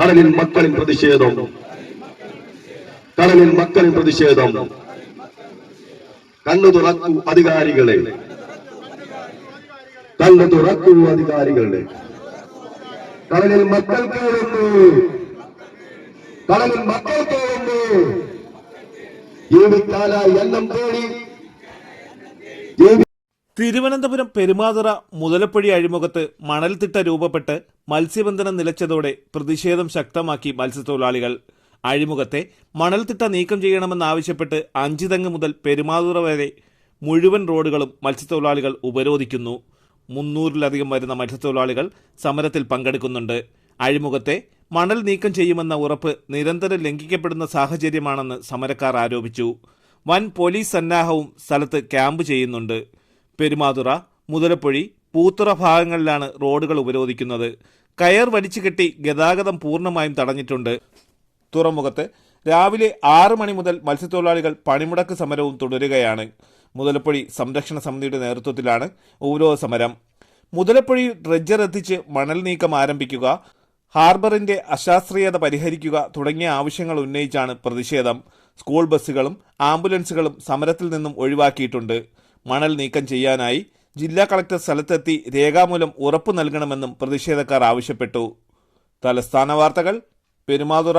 കടലിൽ മക്കളിൻ പ്രതിഷേധം. കടലിൽ മക്കളിൻ പ്രതിഷേധം. കണ്ണു തുറക്കൂ അധികാരികളെ. കണ്ണു തുറക്കൂ അധികാരികളെ. കടലിൽ മക്കൾ കയറുന്നു. കടലിൽ മക്കൾ കയറുന്നു. ജീവിക്കാല എണ്ണം തേടി തിരുവനന്തപുരം പെരുമാതുറ മുതലപ്പൊഴി അഴിമുഖത്ത് മണൽത്തിട്ട രൂപപ്പെട്ട് മത്സ്യബന്ധനം നിലച്ചതോടെ പ്രതിഷേധം ശക്തമാക്കി മത്സ്യത്തൊഴിലാളികൾ. അഴിമുഖത്തെ മണൽത്തിട്ട നീക്കം ചെയ്യണമെന്നാവശ്യപ്പെട്ട് അഞ്ചിതങ്ങ് മുതൽ പെരുമാതുറ വരെ മുഴുവൻ റോഡുകളും മത്സ്യത്തൊഴിലാളികൾ ഉപരോധിക്കുന്നു. മുന്നൂറിലധികം വരുന്ന മത്സ്യത്തൊഴിലാളികൾ സമരത്തിൽ പങ്കെടുക്കുന്നുണ്ട്. അഴിമുഖത്തെ മണൽ നീക്കം ചെയ്യുമെന്ന ഉറപ്പ് നിരന്തരം ലംഘിക്കപ്പെടുന്ന സാഹചര്യമാണെന്ന് സമരക്കാർ ആരോപിച്ചു. വൻ പോലീസ് സന്നാഹവും സ്ഥലത്ത് ക്യാമ്പ് ചെയ്യുന്നുണ്ട്. പെരുമാതുറ മുതലപ്പൊഴി പൂത്തുറ ഭാഗങ്ങളിലാണ് റോഡുകൾ ഉപരോധിക്കുന്നത്. കയർ വലിച്ചു കെട്ടി ഗതാഗതം പൂർണമായും തടഞ്ഞിട്ടുണ്ട്. തുറമുഖത്ത് രാവിലെ ആറ് മണി മുതൽ മത്സ്യത്തൊഴിലാളികൾ പണിമുടക്ക് സമരവും തുടരുകയാണ്. മുതലപ്പൊഴി സംരക്ഷണ സമിതിയുടെ നേതൃത്വത്തിലാണ് ഉപരോധ സമരം. മുതലപ്പൊഴി ഡ്രഡ്ജർ എത്തിച്ച് മണൽ നീക്കം ആരംഭിക്കുക ഹാർബറിന്റെ അശാസ്ത്രീയത പരിഹരിക്കുക തുടങ്ങിയ ആവശ്യങ്ങൾ ഉന്നയിച്ചാണ് പ്രതിഷേധം. സ്കൂൾ ബസ്സുകളും ആംബുലൻസുകളും സമരത്തിൽ നിന്നും ഒഴിവാക്കിയിട്ടുണ്ട്. മണൽ നീക്കം ചെയ്യാനായി ജില്ലാ കളക്ടർ സ്ഥലത്തെത്തി രേഖാമൂലം ഉറപ്പു നൽകണമെന്നും പ്രതിഷേധക്കാർ ആവശ്യപ്പെട്ടു. തലസ്ഥാന വാർത്തകൾ പെരുമാതുറ